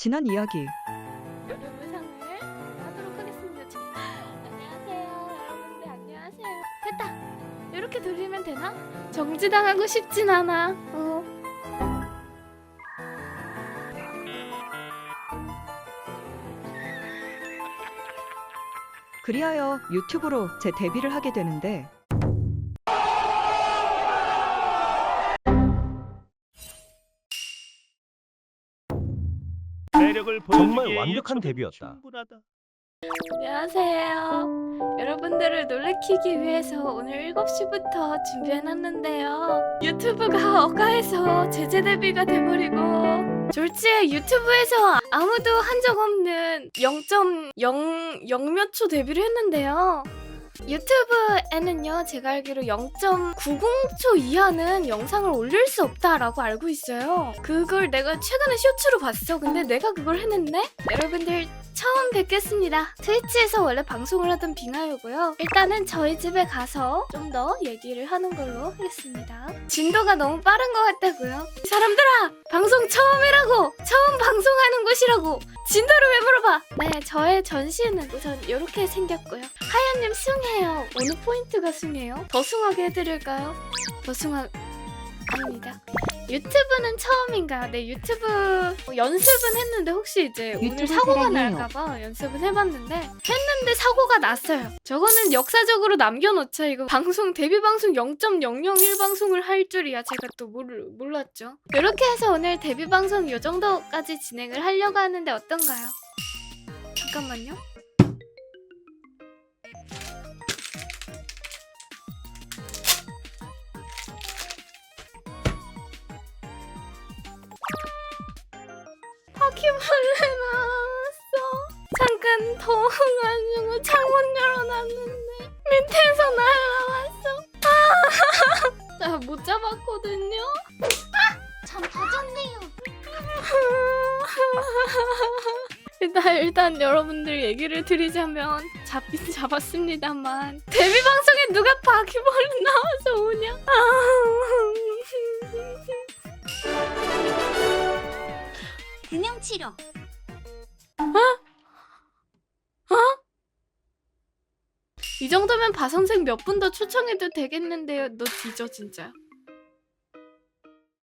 지난 이야기. 여름의상을 하도록 하겠습니다. 저- 안녕하세요, 여러분들 안녕하세요. 됐다. 이렇게 돌리면 되나? 정지당하고 싶진 않아. 어. 그리하여 유튜브로 제 데뷔를 하게 되는데 정말 완벽한 이 데뷔였다. 충분하다. 안녕하세요. 여러분들을 놀래키기 위해서 오늘 7시부터 준비해놨는데요. 유튜브가 억가해서 제재 데뷔가 돼버리고 졸지에 유튜브에서 아무도 한 적 없는 0.0몇초 데뷔를 했는데요. 유튜브에는요, 제가 알기로 0.90초 이하는 영상을 올릴 수 없다라고 알고 있어요. 그걸 내가 최근에 쇼츠로 봤어. 근데 내가 그걸 했는데? 여러분들 처음 뵙겠습니다. 트위치에서 원래 방송을 하던 빙하유고요. 일단은 저희 집에 가서 좀 더 얘기를 하는 걸로 하겠습니다. 진도가 너무 빠른 것 같다고요. 사람들아! 방송 처음이라고! 처음 방송하는 곳이라고! 진도를 왜 물어봐! 네, 저의 전시는 우선 이렇게 생겼고요. 하연님 숭해요. 어느 포인트가 숭해요? 더 숭하게 해드릴까요? 더 숭하... 아닙니다. 유튜브는 처음인가요? 네, 유튜브 뭐 연습은 했는데 혹시 이제 오늘 유튜브 사고가 사랑해요. 날까봐 연습은 해봤는데 했는데 사고가 났어요. 저거는 역사적으로 남겨놓자. 이거 방송 데뷔 방송 0.001 방송을 할 줄이야. 제가 또 모르, 몰랐죠. 이렇게 해서 오늘 데뷔 방송 이 정도까지 진행을 하려고 하는데 어떤가요? 잠깐만요. 바퀴벌레 나왔어. 잠깐 더워가지고 창문 열어놨는데 밑에서 날라왔어. 아, 자, 못 잡았거든요. 참 다졌네요. 일단 일단 여러분들 얘기를 드리자면 잡긴 잡았습니다만 데뷔 방송에 금융 치료. 이 정도면 바 선생 몇 분 더 초청해도 되겠는데요. 너 뒤져 진짜.